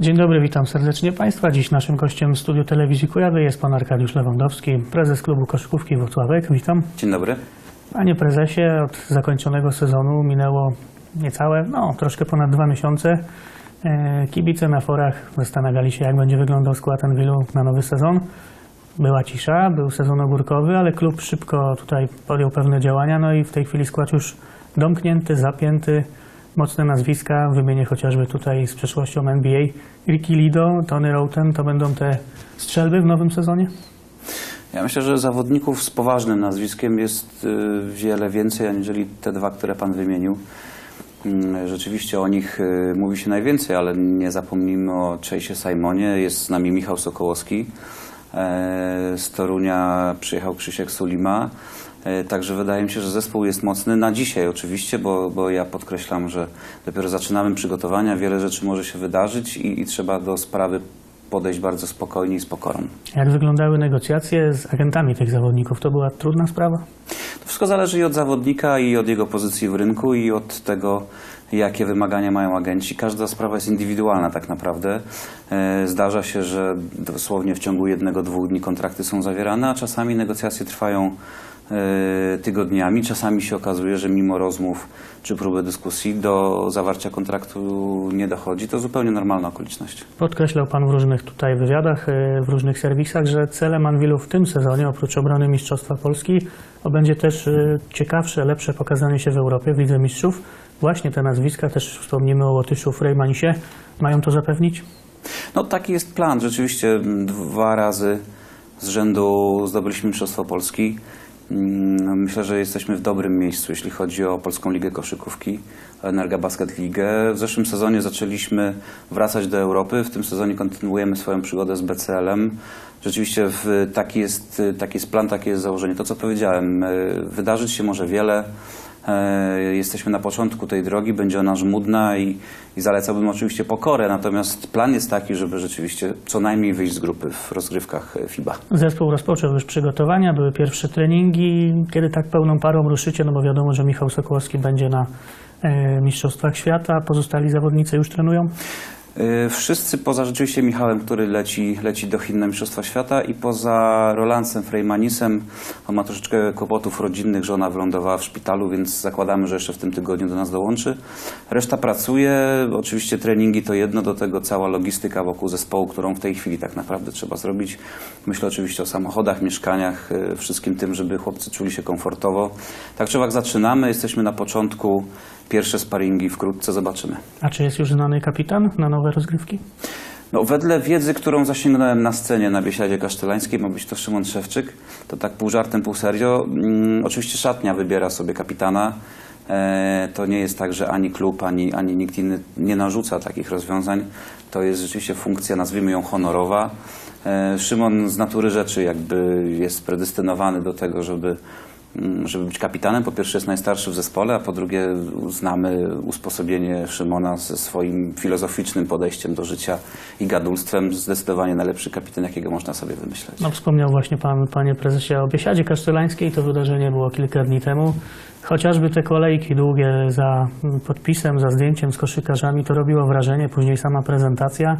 Dzień dobry, witam serdecznie Państwa. Dziś naszym gościem w studiu telewizji Kujawy jest pan Arkadiusz Lewandowski, prezes klubu koszykówki Włocławek. Witam. Dzień dobry. Panie prezesie, od zakończonego sezonu minęło niecałe, no troszkę ponad dwa miesiące. E, Kibice na forach zastanawiali się, jak będzie wyglądał skład Enwilu na nowy sezon. Była cisza, był sezon ogórkowy, ale klub szybko tutaj podjął pewne działania, no i w tej chwili skład już domknięty, zapięty. Mocne nazwiska, wymienię chociażby tutaj z przeszłością NBA. Ricky Lido, Tony Roten, to będą te strzelby w nowym sezonie? Ja myślę, że zawodników z poważnym nazwiskiem jest y, wiele więcej, aniżeli te dwa, które Pan wymienił. Mm, Rzeczywiście o nich y, mówi się najwięcej, ale nie zapomnijmy o Chase'ie Simonie. Jest z nami Michał Sokołowski. E, Z Torunia przyjechał Krzysiek Sulima. E, Także wydaje mi się, że zespół jest mocny na dzisiaj oczywiście, bo, bo ja podkreślam, że dopiero zaczynamy przygotowania, wiele rzeczy może się wydarzyć i, i trzeba do sprawy podejść bardzo spokojnie i z pokorą. Jak wyglądały negocjacje z agentami tych zawodników? To była trudna sprawa? To wszystko zależy i od zawodnika, i od jego pozycji w rynku, i od tego, jakie wymagania mają agenci. Każda sprawa jest indywidualna tak naprawdę. E, Zdarza się, że dosłownie w ciągu jednego, dwóch dni kontrakty są zawierane, a czasami negocjacje trwają tygodniami. Czasami się okazuje, że mimo rozmów czy próby dyskusji do zawarcia kontraktu nie dochodzi. To zupełnie normalna okoliczność. Podkreślał Pan w różnych tutaj wywiadach, e, w różnych serwisach, że celem Anwilu w tym sezonie, oprócz obrony Mistrzostwa Polski, będzie też e, ciekawsze, lepsze pokazanie się w Europie, w Lidze Mistrzów. Właśnie te nazwiska, też wspomnimy o Łotyszu, Frejmanisie, mają to zapewnić? No taki jest plan. Rzeczywiście dwa razy z rzędu zdobyliśmy Mistrzostwo Polski. Mm, Myślę, że jesteśmy w dobrym miejscu, jeśli chodzi o Polską Ligę Koszykówki, Energa Basket Ligę. W zeszłym sezonie zaczęliśmy wracać do Europy, w tym sezonie kontynuujemy swoją przygodę z BCL-em. Rzeczywiście w, taki, jest, taki jest plan, takie jest założenie. To, co powiedziałem, y, wydarzyć się może wiele. E, Jesteśmy na początku tej drogi, będzie ona żmudna i, i zalecałbym oczywiście pokorę, natomiast plan jest taki, żeby rzeczywiście co najmniej wyjść z grupy w rozgrywkach e, FIBA. Zespół rozpoczął już przygotowania, były pierwsze treningi. Kiedy tak pełną parą ruszycie, no bo wiadomo, że Michał Sokołowski będzie na e, Mistrzostwach Świata, pozostali zawodnicy już trenują? E, Wszyscy poza rzeczywiście Michałem, który leci, leci do Chin na Mistrzostwa Świata i poza Rolandcem Freymanisem, on ma troszeczkę kłopotów rodzinnych, żona wylądowała w szpitalu, więc zakładamy, że jeszcze w tym tygodniu do nas dołączy. Reszta pracuje, oczywiście treningi to jedno, do tego cała logistyka wokół zespołu, którą w tej chwili tak naprawdę trzeba zrobić. Myślę oczywiście o samochodach, mieszkaniach, e, wszystkim tym, żeby chłopcy czuli się komfortowo. Tak czy owak zaczynamy, jesteśmy na początku, pierwsze sparingi wkrótce zobaczymy. A czy jest już znany kapitan na nowe rozgrywki? No, wedle wiedzy, którą zasięgnąłem na scenie na Biesiadzie Kasztelańskiej, ma być to Szymon Szewczyk. To tak pół żartem, pół serio. Mm, oczywiście szatnia wybiera sobie kapitana. E, to nie jest tak, że ani klub, ani, ani nikt inny nie narzuca takich rozwiązań. To jest rzeczywiście funkcja, nazwijmy ją honorowa. E, Szymon z natury rzeczy jakby jest predestynowany do tego, żeby żeby być kapitanem. Po pierwsze jest najstarszy w zespole, a po drugie znamy usposobienie Szymona ze swoim filozoficznym podejściem do życia i gadulstwem. Zdecydowanie najlepszy kapitan, jakiego można sobie wymyśleć. No, wspomniał właśnie Pan, Panie Prezesie, o Biesiadzie Kasztelańskiej. To wydarzenie było kilka dni temu. Chociażby te kolejki długie za podpisem, za zdjęciem z koszykarzami, to robiło wrażenie. Później sama prezentacja.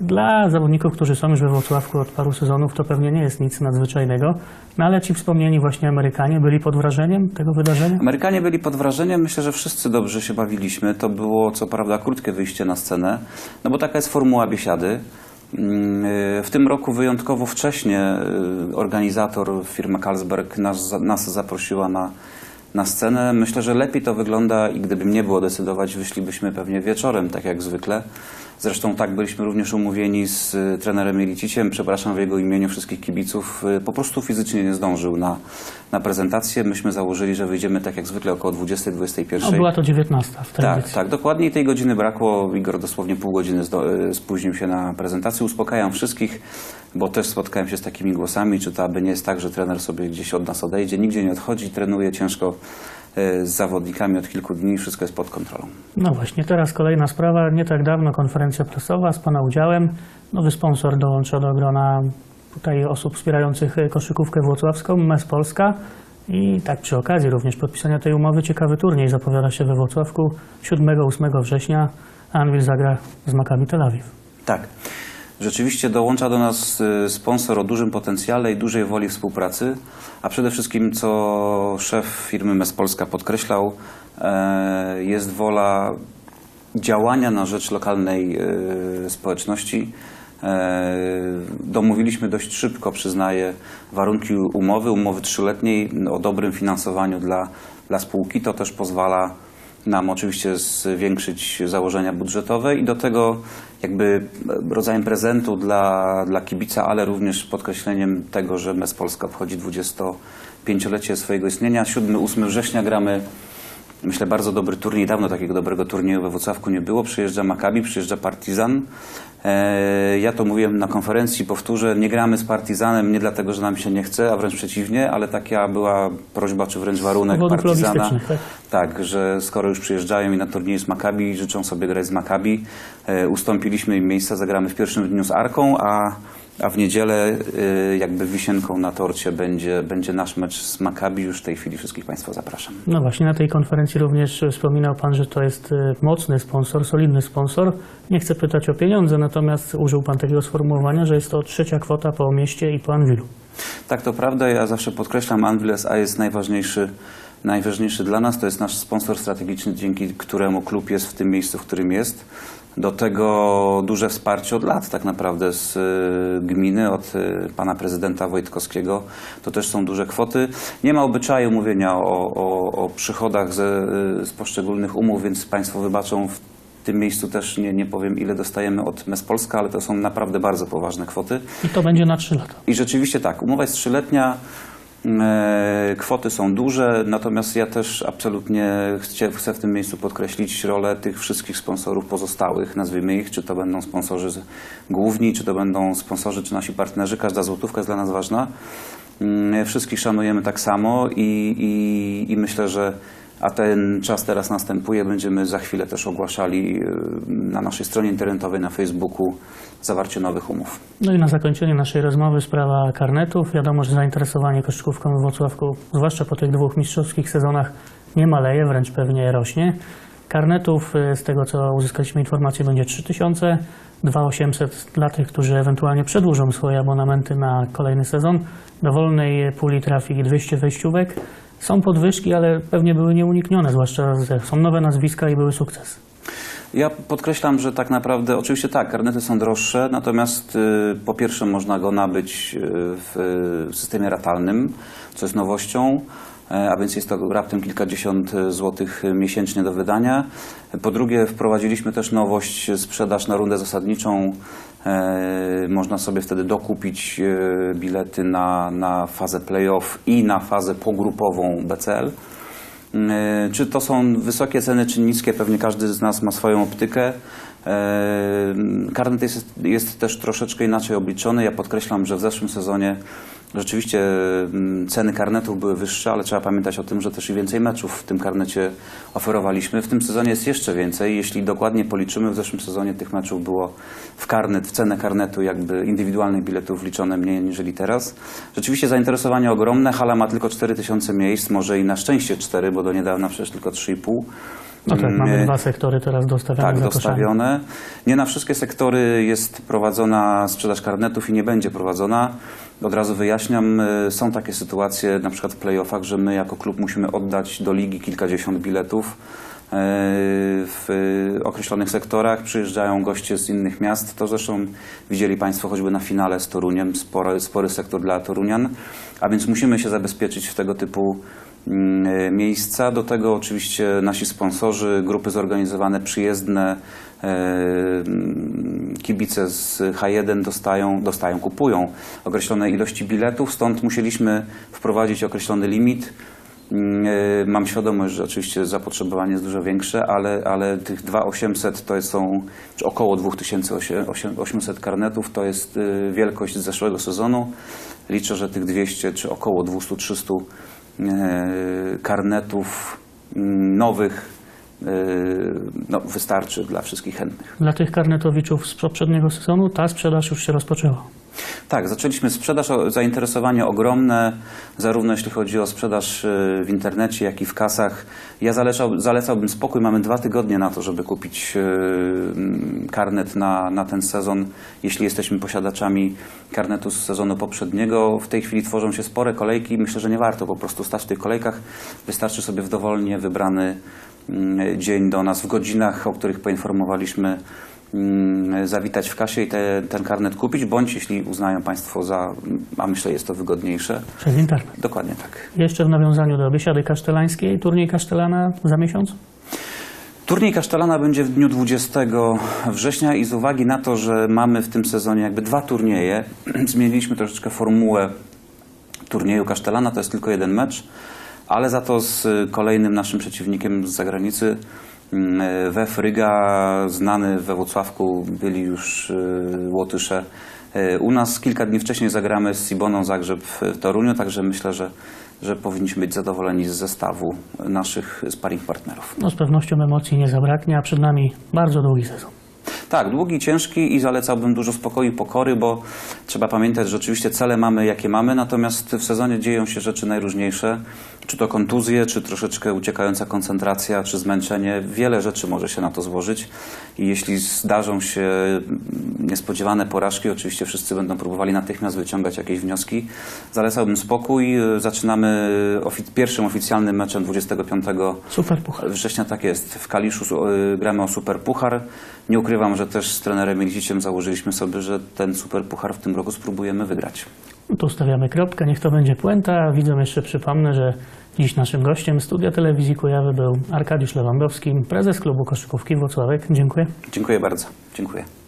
Dla zawodników, którzy są już we Wrocławku od paru sezonów, to pewnie nie jest nic nadzwyczajnego. No ale ci wspomnieni właśnie Amerykanie byli pod wrażeniem tego wydarzenia? Amerykanie byli pod wrażeniem, myślę, że wszyscy dobrze się bawiliśmy. To było co prawda krótkie wyjście na scenę, no bo taka jest formuła biesiady. Mm, y, W tym roku wyjątkowo wcześnie y, organizator, firma Carlsberg, nas, nas zaprosiła na, na scenę. Myślę, że lepiej to wygląda i gdybym nie było decydować, wyszlibyśmy pewnie wieczorem, tak jak zwykle. Zresztą tak byliśmy również umówieni z y, trenerem Jeliciciem. Przepraszam w jego imieniu wszystkich kibiców. Y, Po prostu fizycznie nie zdążył na, na prezentację. Myśmy założyli, że wyjdziemy tak jak zwykle około 20-21. No, była to 19 w Tak, tradycji. tak, dokładnie tej godziny brakło. Igor dosłownie pół godziny y, spóźnił się na prezentację. Uspokajam wszystkich, bo też spotkałem się z takimi głosami, czy to aby nie jest tak, że trener sobie gdzieś od nas odejdzie. Nigdzie nie odchodzi, trenuje ciężko z zawodnikami od kilku dni, wszystko jest pod kontrolą. No właśnie, teraz kolejna sprawa. Nie tak dawno konferencja prasowa z Pana udziałem. Nowy sponsor dołącza do grona tutaj osób wspierających e, koszykówkę włocławską, MES Polska. I tak przy okazji również podpisania tej umowy ciekawy turniej zapowiada się we Włocławku 7-8 września. Anwil zagra z Maccabi Tel Awiw. Tak. Rzeczywiście dołącza do nas y, sponsor o dużym potencjale i dużej woli współpracy, a przede wszystkim, co szef firmy MES Polska podkreślał, e, jest wola działania na rzecz lokalnej e, społeczności. E, Domówiliśmy dość szybko, przyznaję, warunki umowy, umowy trzyletniej o dobrym finansowaniu dla, dla spółki. To też pozwala nam oczywiście zwiększyć założenia budżetowe i do tego jakby rodzajem prezentu dla, dla kibica, ale również podkreśleniem tego, że MES Polska obchodzi 25-lecie swojego istnienia. 7-8 września gramy Myślę, bardzo dobry turniej. Dawno takiego dobrego turnieju we Wrocławku nie było. Przyjeżdża Maccabi, przyjeżdża Partizan. E, ja to mówiłem na konferencji, powtórzę, nie gramy z Partizanem nie dlatego, że nam się nie chce, a wręcz przeciwnie, ale taka była prośba, czy wręcz warunek Partizana. tak? Tak, że skoro już przyjeżdżają i na turnieju z Maccabi, życzą sobie grać z Maccabi, e, ustąpiliśmy im miejsca, zagramy w pierwszym dniu z Arką, a, a w niedzielę e, jakby wisienką na torcie będzie, będzie nasz mecz z Maccabi. Już w tej chwili wszystkich Państwa zapraszam. No właśnie, na tej konferencji również wspominał Pan, że to jest e, mocny sponsor, solidny sponsor. Nie chcę pytać o pieniądze, natomiast użył Pan takiego sformułowania, że jest to trzecia kwota po mieście i po Anwilu. Tak, to prawda. Ja zawsze podkreślam, Anvil SA jest najważniejszy, najważniejszy dla nas. To jest nasz sponsor strategiczny, dzięki któremu klub jest w tym miejscu, w którym jest. Do tego duże wsparcie od lat tak naprawdę z y, gminy, od y, pana prezydenta Wojtkowskiego. To też są duże kwoty. Nie ma obyczaju mówienia o, o, o przychodach ze, y, z poszczególnych umów, więc państwo wybaczą w tym miejscu też nie, nie powiem ile dostajemy od MES Polska, ale to są naprawdę bardzo poważne kwoty. I to będzie na trzy lata. I rzeczywiście tak, umowa jest trzyletnia, kwoty są duże, natomiast ja też absolutnie chcę, chcę w tym miejscu podkreślić rolę tych wszystkich sponsorów pozostałych, nazwijmy ich, czy to będą sponsorzy główni, czy to będą sponsorzy, czy nasi partnerzy, każda złotówka jest dla nas ważna. Mm, Wszystkich szanujemy tak samo i, i, i myślę, że a ten czas teraz następuje, będziemy za chwilę też ogłaszali e, na naszej stronie internetowej, na Facebooku zawarcie nowych umów. No i na zakończenie naszej rozmowy sprawa karnetów. Wiadomo, że zainteresowanie koszykówką w Wrocławku, zwłaszcza po tych dwóch mistrzowskich sezonach, nie maleje, wręcz pewnie rośnie. Karnetów, y, z tego co uzyskaliśmy informację, będzie 3000, 2800 dla tych, którzy ewentualnie przedłużą swoje abonamenty na kolejny sezon. Do wolnej puli trafi 200 wejściówek. Są podwyżki, ale pewnie były nieuniknione, zwłaszcza, że są nowe nazwiska i były sukcesy. Ja podkreślam, że tak naprawdę, oczywiście tak, karnety są droższe, natomiast y, po pierwsze można go nabyć y, w, systemie ratalnym, co jest nowością, a więc jest to raptem kilkadziesiąt e, złotych miesięcznie do wydania. Po drugie wprowadziliśmy też nowość, sprzedaż na rundę zasadniczą. E, Można sobie wtedy dokupić e, bilety na, na fazę playoff i na fazę pogrupową BCL. E, Czy to są wysokie ceny, czy niskie? Pewnie każdy z nas ma swoją optykę. E, Karnet jest, jest też troszeczkę inaczej obliczony. Ja podkreślam, że w zeszłym sezonie rzeczywiście mm, ceny karnetów były wyższe, ale trzeba pamiętać o tym, że też i więcej meczów w tym karnecie oferowaliśmy. W tym sezonie jest jeszcze więcej. Jeśli dokładnie policzymy, w zeszłym sezonie tych meczów było w karnet, w cenę karnetu jakby indywidualnych biletów wliczone mniej niżeli teraz. Rzeczywiście zainteresowanie ogromne. Hala ma tylko 4000 miejsc, może i na szczęście 4, bo do niedawna przecież tylko 3,5. No tak, mamy dwa sektory teraz dostawione tak, dostawione. Nie na wszystkie sektory jest prowadzona sprzedaż karnetów i nie będzie prowadzona. Od razu wyjaśniam, y, są takie sytuacje, na przykład w playoffach, że my jako klub musimy oddać do ligi kilkadziesiąt biletów. Y, W określonych sektorach przyjeżdżają goście z innych miast. To zresztą widzieli Państwo choćby na finale z Toruniem, spory, spory sektor dla Torunian. A więc musimy się zabezpieczyć w tego typu miejsca. Do tego oczywiście nasi sponsorzy, grupy zorganizowane, przyjezdne, e, mm, kibice z H1 dostają, dostają, kupują określone ilości biletów, stąd musieliśmy wprowadzić określony limit. Mm, e, Mam świadomość, że oczywiście zapotrzebowanie jest dużo większe, ale, ale tych 2800 to są, czy około 2800 karnetów to jest e, wielkość z zeszłego sezonu. Liczę, że tych 200 czy około 200-300 e, karnetów mm, nowych e, no, wystarczy dla wszystkich chętnych. Dla tych karnetowiczów z poprzedniego sezonu ta sprzedaż już się rozpoczęła. Tak, zaczęliśmy sprzedaż, zainteresowanie ogromne, zarówno jeśli chodzi o sprzedaż y, w internecie, jak i w kasach. Ja zalecał, zalecałbym spokój, mamy dwa tygodnie na to, żeby kupić y, karnet na, na ten sezon, jeśli jesteśmy posiadaczami karnetu z sezonu poprzedniego. W tej chwili tworzą się spore kolejki, myślę, że nie warto po prostu stać w tych kolejkach. Wystarczy sobie w dowolnie wybrany mm, dzień do nas w godzinach, o których poinformowaliśmy zawitać w kasie i te, ten karnet kupić, bądź jeśli uznają Państwo za, a myślę jest to wygodniejsze, Przez internet. dokładnie tak. Jeszcze w nawiązaniu do biesiady kasztelańskiej, turniej kasztelana za miesiąc? Turniej Kasztelana będzie w dniu 20 września i z uwagi na to, że mamy w tym sezonie jakby dwa turnieje, zmieniliśmy troszeczkę formułę turnieju Kasztelana, to jest tylko jeden mecz, ale za to z kolejnym naszym przeciwnikiem z zagranicy, mm, Wef Ryga, znany we Włocławku, byli już y, Łotysze. Y, U nas kilka dni wcześniej zagramy z Siboną Zagrzeb w Toruniu, także myślę, że, że powinniśmy być zadowoleni z zestawu naszych sparring partnerów. No z pewnością emocji nie zabraknie, a przed nami bardzo długi sezon. Tak, długi, ciężki i zalecałbym dużo spokoju i pokory, bo trzeba pamiętać, że oczywiście cele mamy jakie mamy, natomiast w sezonie dzieją się rzeczy najróżniejsze. Czy to kontuzje, czy troszeczkę uciekająca koncentracja, czy zmęczenie. Wiele rzeczy może się na to złożyć i jeśli zdarzą się niespodziewane porażki, oczywiście wszyscy będą próbowali natychmiast wyciągać jakieś wnioski. Zalecałbym spokój. Zaczynamy ofi- pierwszym oficjalnym meczem 25 Super puchar. września tak jest. W Kaliszu y, gramy o Super Puchar. Nie ukrywam, że też z trenerem Ildziciem założyliśmy sobie, że ten Super Puchar w tym roku spróbujemy wygrać. Tu stawiamy kropkę, niech to będzie puenta. Widzom jeszcze przypomnę, że dziś naszym gościem studia telewizji Kujawy był Arkadiusz Lewandowski, prezes klubu koszykówki Włocławek. Dziękuję. Dziękuję bardzo. Dziękuję.